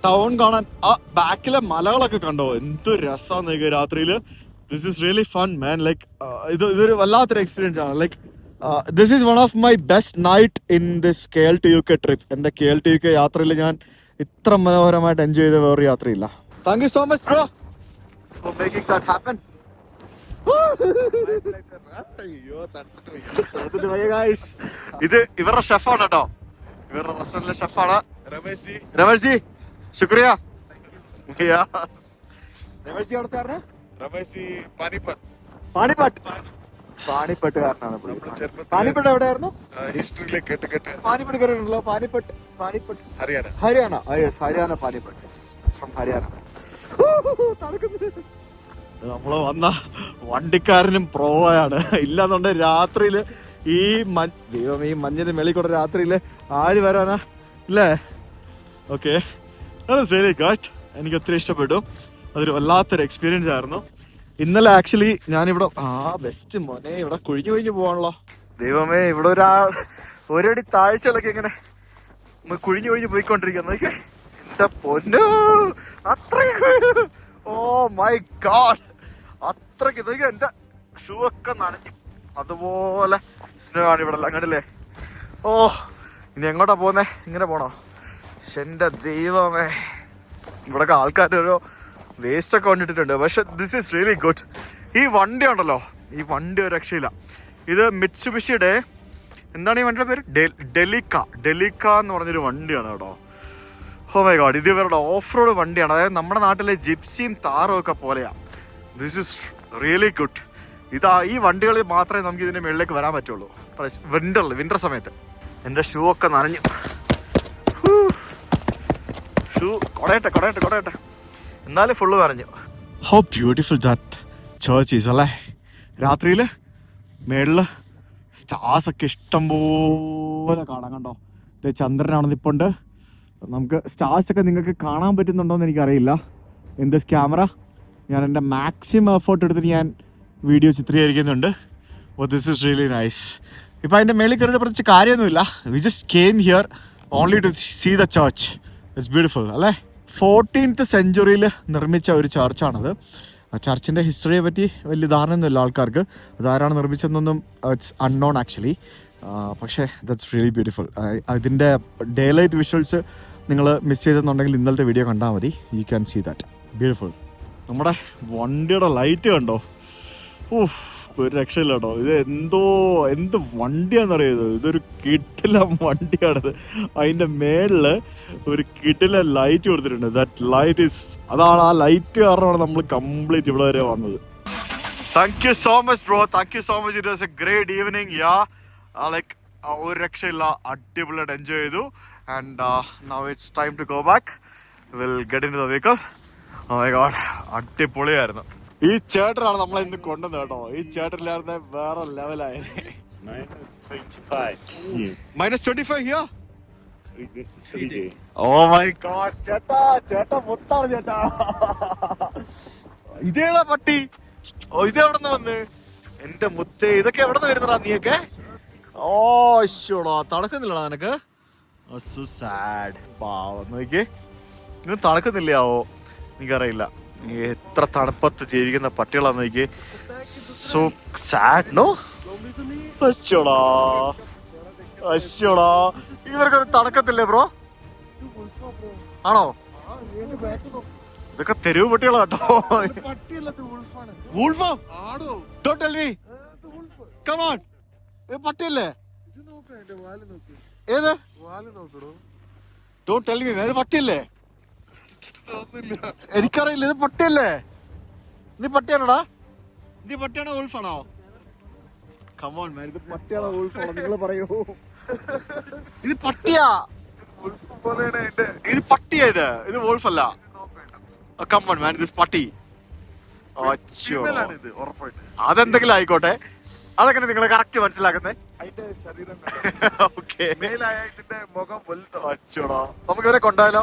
A: ടൗൺ കാണാൻ ആ ബാക്കിലെ മലകളൊക്കെ കണ്ടോ? എന്ത് രസമാണ് രാത്രിയിൽ this is really fun man like ഇത് ഇതൊരു വല്ലാത്തൊരു എക്സ്പീരിയൻസ് ആണ്. Like this is one of my best night in this K L T U K trip എന്റെ K L T U K യാത്രയിൽ ഞാൻ ഇത്ര മനോഹരമായിട്ട് എൻജോയ് ചെയ്ത വേറെ യാത്രയില്ല. Thank you
B: so much bro
A: ഇത് ഇവരുടെ ഷെഫാണ് കേട്ടോ. ഇവരുടെ റെസ്റ്റോറന്റിലെ ഷെഫാണ്
B: രമേശ് ജി.
A: രമേശ് ജി ശുക്രിയ. രമേശ് അവിടുത്തെ
B: കാരണം രമേശ് പാനിപ്പത്ത്.
A: പാണിപ്പാട്ട് പാണിപ്പെട്ട്
B: കാരനാണ്
A: പാനിപ്പെട്ട് എവിടെയായിരുന്നു?
B: ഹിസ്റ്ററിയിലെ കേട്ട് കേട്ട്
A: പാനിപ്പെട്ട് കയറിയിട്ടുള്ള പാനിപ്പെട്ട് പാനിപ്പെട്ട്
B: ഹരിയാന.
A: ഹരിയാന യെസ് ഹരിയാന. പാനിപ്പെട്ട് ഫ്രം ഹരിയാന നമ്മൾ വന്ന വണ്ടിക്കാരനും പ്രോയാണ്. ഇല്ലാന്നുണ്ട് രാത്രിയിൽ ഈ ദൈവം ഈ മഞ്ഞിന്റെ മേളിക്കൂടെ രാത്രിയിൽ ആര് വരാനാ? അല്ലേ ഓക്കേ റിയലി ഗാറ്റ് എനിക്ക് ഒത്തിരി ഇഷ്ടപ്പെട്ടു. അതൊരു വല്ലാത്തൊരു എക്സ്പീരിയൻസ് ആയിരുന്നു. ഇന്നലെ ആക്ച്വലി ഞാനിവിടെ ആ ബെസ്റ്റ് മോനെ ഇവിടെ കുഴിഞ്ഞു കുഴിഞ്ഞു പോവാണല്ലോ. ദൈവമേ ഇവിടെ ഒരാ ഒരടി താഴ്ചകളൊക്കെ ഇങ്ങനെ കുഴിഞ്ഞു കുഴിഞ്ഞു പോയിക്കൊണ്ടിരിക്കുന്നു. എന്റെ പൊന്നു? അത്രയും ഓ മൈ ഗാഡ് അത്രയ്ക്ക് ഇത് എന്റെ ഷൂ ഒക്കെ നനഞ്ഞു അതുപോലെ സ്നോ ആണ് ഇവിടെ അങ്ങനല്ലേ ഓ ഇനി എങ്ങോട്ടാ പോന്നെ ഇങ്ങനെ പോണോ? എന്റെ ദൈവമേ. ഇവിടെയൊക്കെ ആൾക്കാർ ഓരോ വേസ്റ്റ് ഒക്കെ കൊണ്ടിട്ടിട്ടുണ്ട്. പക്ഷെ ദിസ് ഈസ് റിയലി ഗുഡ് ഈ വണ്ടി ഉണ്ടല്ലോ. ഈ വണ്ടി ഒരു രക്ഷയില്ല. ഇത് മിറ്റ്സുബിഷിയുടെ എന്താണ് ഈ വണ്ടിയുടെ പേര്? ഡെലിക്ക. ഡെലിക്ക എന്ന് പറഞ്ഞൊരു വണ്ടിയാണ് കേട്ടോ. ഹോ മൈ ഗോഡ് ഇത് ഇവരുടെ ഓഫ് റോഡ് വണ്ടിയാണ്. അതായത് നമ്മുടെ നാട്ടിലെ ജിപ്സിയും താറും ഒക്കെ പോലെയാണ് ദിസ് ഇസ് റിയലി ഗുഡ് ഇതാ ഈ വണ്ടികളിൽ മാത്രമേ നമുക്ക് ഇതിന്റെ മുകളിലേക്ക് വരാൻ പറ്റുള്ളൂ. വിന്ററിൽ വിന്റർ സമയത്ത്. എന്റെ ഷൂ ഒക്കെ നനഞ്ഞു. ഷൂ കൊടയട്ടെ എന്നാലും full how beautiful that church is അല്ലേ? രാത്രിയിൽ മേളിൽ സ്റ്റാർസ് ഒക്കെ ഇഷ്ടം പോലെ കാണാം കണ്ടോ? ചന്ദ്രനാണെന്ന് ചന്ദ്രനാണ് ഉണ്ട്. നമുക്ക് സ്റ്റാർസ് ഒക്കെ നിങ്ങൾക്ക് കാണാൻ പറ്റുന്നുണ്ടോ എന്ന് എനിക്കറിയില്ല. ഇൻ ക്യാമറ ഞാൻ എന്റെ മാക്സിമം എഫേർട്ട് എടുത്തിട്ട് ഞാൻ വീഡിയോ ചിത്രീകരിക്കുന്നുണ്ട്. Oh this is really nice ഇപ്പം അതിന്റെ മേളിൽ കയറിയിട്ട് പ്രത്യേകിച്ച് കാര്യമൊന്നുമില്ല. We just came here only to see the church it's beautiful അല്ലേ? ഫോർട്ടീൻത്ത് സെഞ്ചുറിയിൽ നിർമ്മിച്ച ഒരു ചർച്ചാണത്. ചർച്ചിന്റെ ഹിസ്റ്ററിയെ പറ്റി വലിയ ധാരണയൊന്നുമില്ല ആൾക്കാർക്ക്. അതാരാണ് നിർമ്മിച്ചതെന്നൊന്നും ഇറ്റ്സ് അൺനോൺ ആക്ച്വലി പക്ഷേ ദറ്റ്സ് റിയലി ബ്യൂട്ടിഫുൾ അതിന്റെ ഡേ ലൈറ്റ് വിഷ്വൽസ് നിങ്ങൾ മിസ് ചെയ്തെന്നുണ്ടെങ്കിൽ ഇന്നലത്തെ വീഡിയോ കണ്ടാൽ മതി. You can see that beautiful നമ്മുടെ വണ്ടിയുടെ ലൈറ്റ് കണ്ടോ? ഊഫ് ഒരു രക്ഷയില്ല കേട്ടോ ഇത് എന്തോ എന്ത് വണ്ടിയാണെന്നറിയത് ഇതൊരു കിട്ടില വണ്ടിയാണത്. അതിന്റെ മേളിൽ ഒരു കിട്ടില ലൈറ്റ് കൊടുത്തിട്ടുണ്ട്. ദാറ്റ് ലൈറ്റ് ഇസ് അതാണ് ആ ലൈറ്റ് കാരണമാണ് നമ്മൾ കംപ്ലീറ്റ് ഇവിടെ വരെ വന്നത്. Thank you so much bro thank you so much it was a great evening yeah like ഒരു രക്ഷയില്ല. അടിപൊളിയായിട്ട് എൻജോയ് ചെയ്തു. And now it's time to go back we'll get in the vehicle അടിപൊളിയായിരുന്നു. ഈ ചേട്ടനാണ് നമ്മളെ ഇന്ന് കൊണ്ടുവന്നത് കേട്ടോ. ഈ ചേട്ടനില്ലാതെ വേറെ ലെവലായ മൈനസ് ട്വന്റി ഫൈവ് ഹിയോ ഓ മൈ ഗോഡ് ചേട്ടാ ചേട്ടാ മൊത്താണ് ചേട്ടാ. ഇതേതാ പട്ടി? ഓ ഇത് എവിടെ നിന്ന് വന്ന്? എന്റെ മുത്തേ ഇതൊക്കെ എവിടെ നിന്ന് വരുന്നടാ നീയൊക്കെ? ഓ ശോടാ തണുക്കുന്നില്ലടാ നിനക്ക്? സാഡ് പാവം നോക്കിയേ. ഇന്ന് തണുക്കുന്നില്ലയാവോ? എനിക്കറിയില്ല. എത്ര തണുപ്പത്ത് ജീവിക്കുന്ന പട്ടികളാന്ന് എനിക്ക് സോ സാഡ്. നോ? അശ്വടാ അശ്ശോടാ. ഇവർക്ക് തണുക്കത്തില്ലേ ബ്രോ? ആണോ? ഇതൊക്കെ തെരുവ് പട്ടികളാ കേട്ടോ. വൂൾഫോ? Don't tell me come on പട്ടിയല്ലേ? ഏത്? ഡോണ്ട് ടെൽ മീ പട്ടിയല്ലേ? എനിക്കറിയില്ല ഇത് പട്ടിയല്ലേ? നീ പട്ടിയാണോടാ? നീ പട്ടിയാണോ ഉൾഫാണോ കമോൺ മാൻ ഇത് പട്ടിയാണോ വൂൾഫാണോ നിങ്ങൾ പറയൂ. ഇത് പട്ടിയാ? ഇത് പട്ടിയാ ഇത്? ഇത് വോൾഫ് അല്ല. കമ്മൺ മാൻ ദിസ് പട്ടി. അതെന്തെങ്കിലും ആയിക്കോട്ടെ. അതൊക്കെ നിങ്ങൾ കറക്റ്റ് മനസ്സിലാക്കുന്നേ?
B: അതിന്റെ ശരീരം
A: ഓക്കെ
B: മേലായ ഇതിന്റെ മുഖം വലുതോ
A: അച്ചോടാ നമുക്ക് ഇവരെ കൊണ്ടായാലോ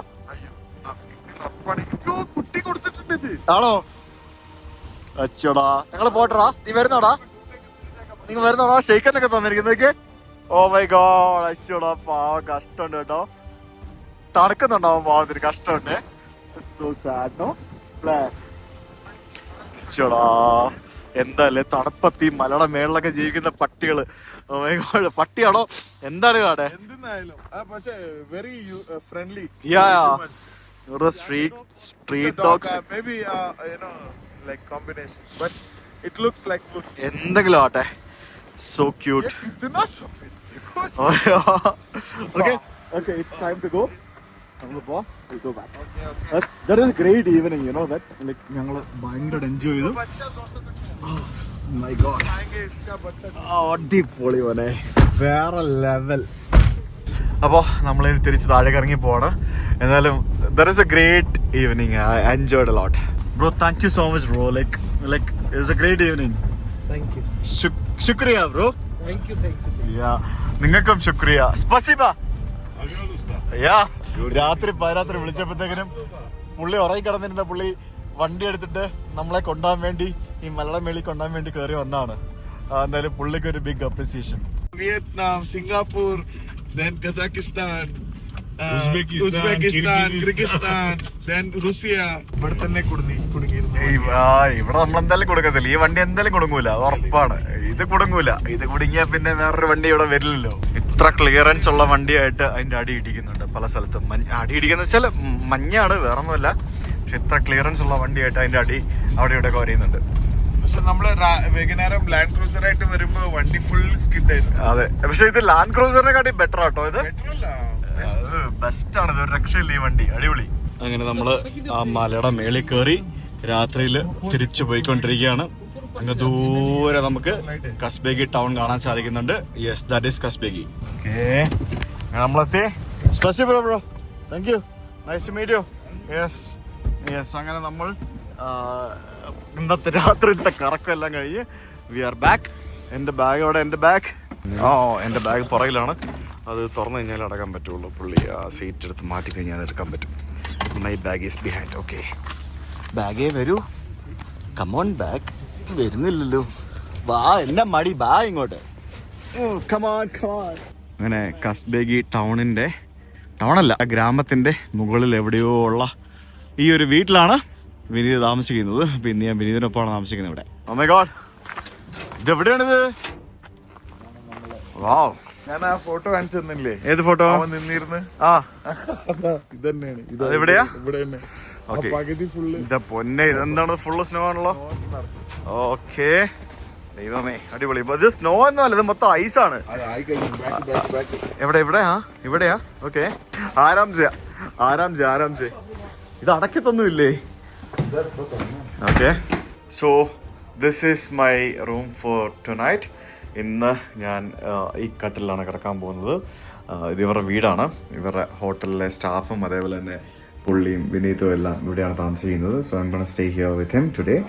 B: കുട്ടി കൊടുത്തിട്ടുണ്ട്
A: ആണോ? അച്ചോടാ. ഞങ്ങൾ പോട്ടടാ. നീ വരുന്നോടാ. നിങ്ങൾ വരുന്നോടാ. ഷെയ്ക്കനൊക്കെ തന്നിരിക്കുന്നതൊക്കെ ഓ മൈ ഗോഡ് അച്ചോടാ. പാവ കഷ്ടമുണ്ട് കേട്ടോ. തണുക്കുന്നുണ്ടാവും പാവത്തിന് കഷ്ടമുണ്ട്. സോ സാഡ് നോ അച്ചോടാ. എന്താല്ലേ തണുപ്പത്തി മലയുടെ മേളിലൊക്കെ ജീവിക്കുന്ന പട്ടികൾ. പട്ടിയാണോ? എന്താണ് കാടെ
B: എന്തിനായാലും. പക്ഷേ very friendly
A: You're a street
B: street dog. Maybe uh, you know like combination, but it
A: looks like looks. എന്തെങ്കിലും
B: ആട്ടെ so cute
A: okay okay it's time to go നമ്മൾ പോ go back that is great evening you know that like ഞങ്ങൾ ഭയങ്കര enjoy ചെയ്തു. My God അടിപൊളി പോലെ വേറെ ലെവൽ അപ്പോൾ നമ്മൾ തിരിച്ച് താഴേക്ക് ഇറങ്ങി പോവാണ്. എന്നാലും there is a great evening I enjoyed lot bro thank you so much bro like like it's a great evening
E: Thank you.
A: ശുക്രിയ bro
E: Thank you, thank you.
A: Yeah നിങ്ങൾക്കും ശുക്രിയ. സ്പസിബ. യാ രാത്രി പാരാത്രി വിളിച്ചപ്പോഴത്തേക്കിനും പുള്ളി ഉറങ്ങി കിടന്നിരുന്ന പുള്ളി വണ്ടി എടുത്തിട്ട് നമ്മളെ കൊണ്ടാൻ വേണ്ടി ഈ മലയാളം മേളി കൊണ്ടാൻ വേണ്ടി കയറി വന്നാണ് എന്തായാലും പുള്ളിക്ക് ഒരു big appreciation
B: Vietnam Singapore, then Kazakhstan, uh,
F: Uzbekistan Kyrgyzstan.
B: Then Russia. ഇവിടെ തന്നെ കുടുങ്ങി കുടുങ്ങിയിരുന്നു
A: ഇവിടെ നമ്മൾ എന്തായാലും കൊടുക്കത്തില്ല. ഈ വണ്ടി എന്തായാലും കുടുങ്ങൂല അത് ഉറപ്പാണ്. ഇത് കുടുങ്ങൂല. ഇത് കുടുങ്ങിയാ പിന്നെ വേറൊരു വണ്ടി ഇവിടെ വരില്ലല്ലോ. ഇത്ര ക്ലിയറൻസ് ഉള്ള വണ്ടിയായിട്ട് അതിന്റെ അടി ഇടിക്കുന്നുണ്ട് പല സ്ഥലത്തും. മഞ്ഞ- അടി ഇടിക്കുന്ന വെച്ചാൽ മഞ്ഞാണ് വേറൊന്നുമല്ല. പക്ഷെ ഇത്ര ക്ലിയറൻസ് ഉള്ള വണ്ടിയായിട്ട് അതിന്റെ അടി അവിടെ ഇവിടെ കുറയുന്നുണ്ട്
B: പക്ഷെ നമ്മൾ വൈകുന്നേരം ലാൻഡ് ക്രൂസർ ആയിട്ട് വരുമ്പോ വണ്ടി ഫുൾ സ്കിഡ് ആയിരുന്നു.
A: അതെ. പക്ഷെ ഇത് ലാൻഡ് ക്രൂസറിനെ കാട്ടി ബെറ്റർ ആട്ടോ ഇത്?
B: ബെറ്റർ ആ.
A: ബെസ്റ്റ് ആണ് രക്ഷയില്ല ഈ വണ്ടി. അടിപൊളി. അങ്ങനെ നമ്മൾ ആ മലയുടെ മേളിൽ കയറി രാത്രിയിൽ തിരിച്ചു പോയിക്കൊണ്ടിരിക്കുകയാണ്. അങ്ങ് ദൂരെ നമുക്ക് കസ്ബേഗി ടൗൺ കാണാൻ സാധിക്കുന്നുണ്ട്. Yes that is Kazbegi. Okay നമ്മളെത്തി. സ്പെസിബിൾ bro thank you nice to meet you yes yes അങ്ങനെ നമ്മൾ ഇന്നത്തെ രാത്രിയിലത്തെ കറക്കമെല്ലാം കഴിഞ്ഞ് വി ആർ ബാക്ക് എന്റെ ബാഗ് അവിടെ എന്റെ ബാഗ് ഓ എന്റെ ബാഗ് പുറകിലാണ്. അത് തുറന്നു കഴിഞ്ഞാൽ അടക്കാൻ പറ്റുള്ളൂ. പുള്ളി ആ സീറ്റ് എടുത്ത് മാറ്റി കഴിഞ്ഞാൽ അത് എടുക്കാൻ പറ്റും. My bag is behind okay ബാഗേ വരൂ. കമോൺ ബാഗ് വരുന്നില്ലല്ലോ. വാ എന്നെ മടി. വാ ഇങ്ങോട്ട്. കമാൻ കമാൻ അങ്ങനെ കസ്ബേഗി ടൗണിന്റെ ടൗണല്ല ആ ഗ്രാമത്തിന്റെ മുകളിൽ എവിടെയോ ഉള്ള ഈ ഒരു വീട്ടിലാണ് വിനീത് താമസിക്കുന്നത്. പിന്നെ ഞാൻ വിനീതിനൊപ്പമാണ് താമസിക്കുന്നത് ഇവിടെ. Oh my god god. ഇത് എവിടെയാണിത് വാവ്
B: ഞാൻ ആ ഫോട്ടോ കാണിച്ചു തന്നില്ലേ?
A: ഏത് ഫോട്ടോ?
B: അവൻ നിന്നിരുന്ന്.
A: ആ?
B: ഇവിടെ തന്നെ. പകുതി ഫുള്ള്
A: ഇതാ പൊന്നെ ഇതെന്താണ്? ഫുള്ള് സ്നോ ആണല്ലോ. ഓക്കേ. ദൈവമേ അടിപൊളി. ഇത് സ്നോ ഒന്നുമല്ല ഇത് മൊത്തം ഐസാണ്
B: ആയി കഴിഞ്ഞു. ബാക്ക് ബാക്ക് ബാക്ക്
A: എവിടെ എവിടെയാ? ഇവിടെയാ? ഓക്കെ. ആരാം ചെയ്യാ ആരാം ചെയ്യാ ആരാം ചെയ് ഇത് അടക്കത്തൊന്നുമില്ലേ okay. So this is my room for tonight ഇന്ന് ഞാൻ ഈ കട്ടിലാണ് കിടക്കാൻ പോകുന്നത്. ഇത് ഇവരുടെ വീടാണ്. ഇവരുടെ ഹോട്ടലിലെ സ്റ്റാഫും അതേപോലെ തന്നെ പുള്ളിയും വിനീതും എല്ലാം ഇവിടെയാണ് താമസിക്കുന്നത്. So I'm gonna stay here with him today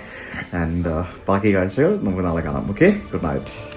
A: and ബാക്കി കാഴ്ചകൾ നമുക്ക് നാളെ കാണാം. Okay good night